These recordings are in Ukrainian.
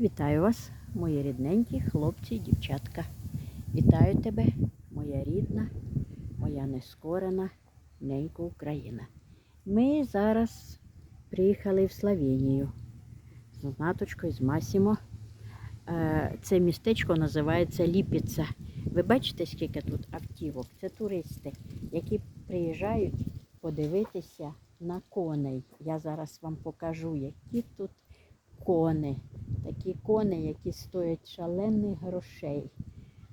Вітаю вас, мої рідненькі хлопці і дівчатка. Вітаю тебе, моя рідна, моя нескорена ненька Україна. Ми зараз приїхали в Словенію з Наточкою, з Масімо. Е, Це містечко називається Ліпіца. Ви бачите, скільки тут автівок? Це туристи, які приїжджають подивитися на коней. Я зараз вам покажу, які тут кони. Такі кони, які стоять шалених грошей.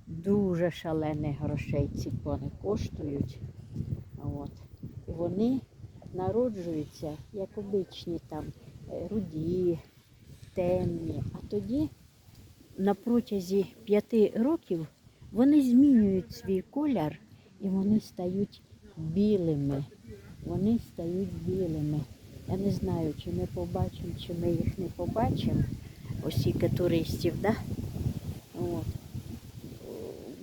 Дуже шалених грошей ці кони коштують. От. І вони народжуються, як обичні там е, руді, темні. А тоді на протязі п'яти років вони змінюють свій колір і вони стають білими. Вони стають білими. Я не знаю, чи ми побачимо, чи ми їх не побачимо. Осіка туристів, да? От.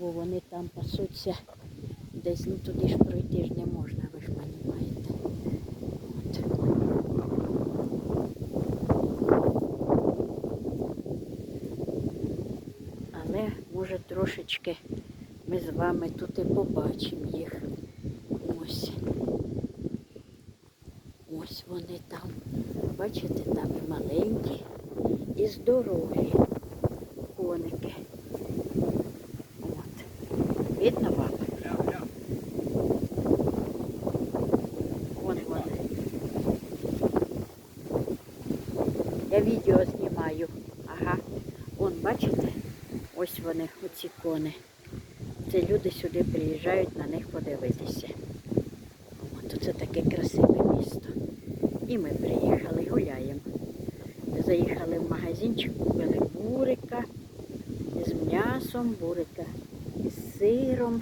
Бо вони там пасуться десь, ну туди ж пройти ж не можна, ви ж розумієте. Але може трошечки ми з вами тут і побачимо їх. Ось. Ось вони там. Бачите, там і маленькі, і здорові коники. От. Видно вам? Вон вони. Я відео знімаю. Ага. Вон, бачите? Ось вони, оці кони. Це люди сюди приїжджають на них подивитися. От це таке красиве місто. І ми приїхали. Заїхали в магазинчик, купили бурика з м'ясом, бурика з сиром.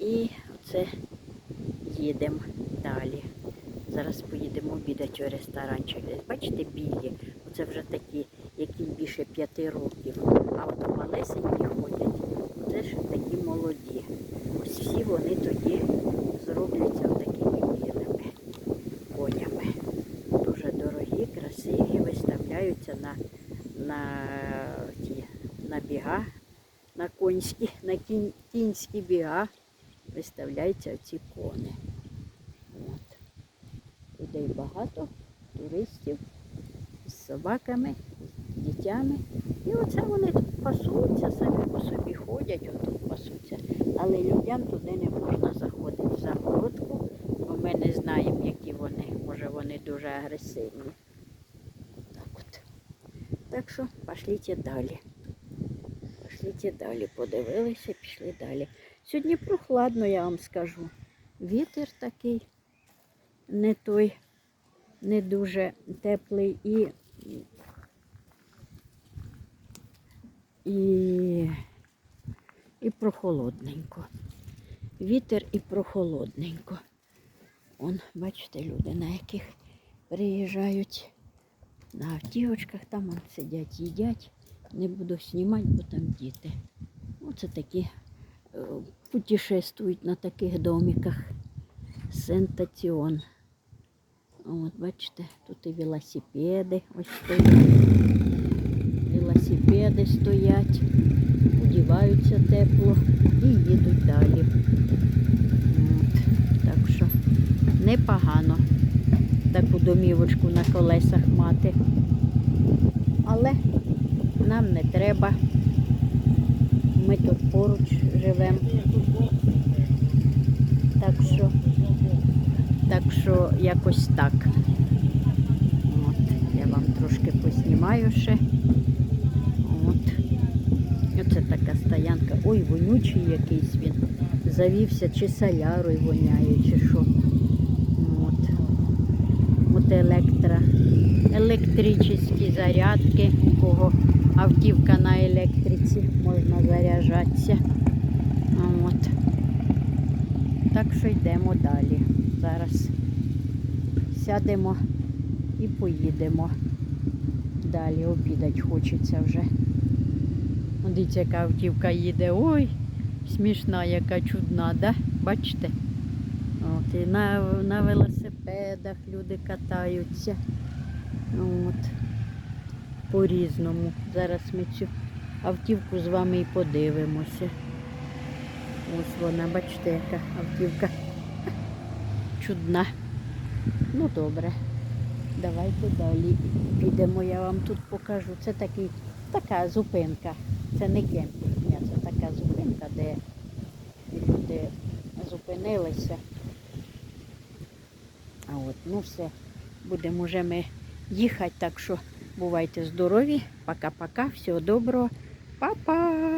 І оце їдемо далі. Зараз поїдемо обідати у ресторанчик. Бачите, білі. Оце вже такі, які більше п'яти років. А от малесенькі ходять, це ж такі молоді. Ось всі вони тоді зробляться такими білими виставляються на, на, ті, на біга, на конські, на кінь, кінські біга виставляються ці кони. От. Людей багато, туристів з собаками, з дітями. І оце вони тут пасуться, самі по собі ходять, отут пасуться. Але людям туди не можна заходити в загородку, бо ми не знаємо, які вони. Може вони дуже агресивні. Так що пошліть далі. Пошліть далі, подивилися, пішли далі. Сьогодні прохладно, я вам скажу. Вітер такий не той, не дуже теплий і, і, і прохолодненько. Вітер і прохолодненько. Он, бачите, люди, на яких приїжджають на автівочках, там сидять, їдять. Не буду знімати, бо там діти. Оце такі е, путешествують на таких домиках. Сентаціон. От, бачите, тут і велосипеди ось стоять. Велосипеди стоять, одіваються тепло і їдуть далі. От, так що непогано домівочку на колесах мати. Але нам не треба. Ми тут поруч живемо. Так що, так що якось так. От, я вам трошки поснімаю ще. От. Оце така стоянка. Ой, вонючий якийсь він. Завівся, чи солярою воняє, чи що. От електро. Електричні зарядки, у кого автівка на електриці, можна заряджатися. От. Так що йдемо далі. Зараз сядемо і поїдемо. Далі обідать хочеться вже. От Дивіться, яка автівка їде. Ой, смішна, яка чудна, да? Бачите? От, і на, на велосипедах люди катаються. От. по-різному. Зараз ми цю автівку з вами і подивимося. Ось вона, бачите, яка автівка чудна. Ну добре. Давайте далі підемо, я вам тут покажу. Це такий, така зупинка. Це не кемпінг, ні, це така зупинка, де люди зупинилися. А от, ну все, будемо вже ми їхати, так що бувайте здорові. Пока-пока, всього доброго. Па-па!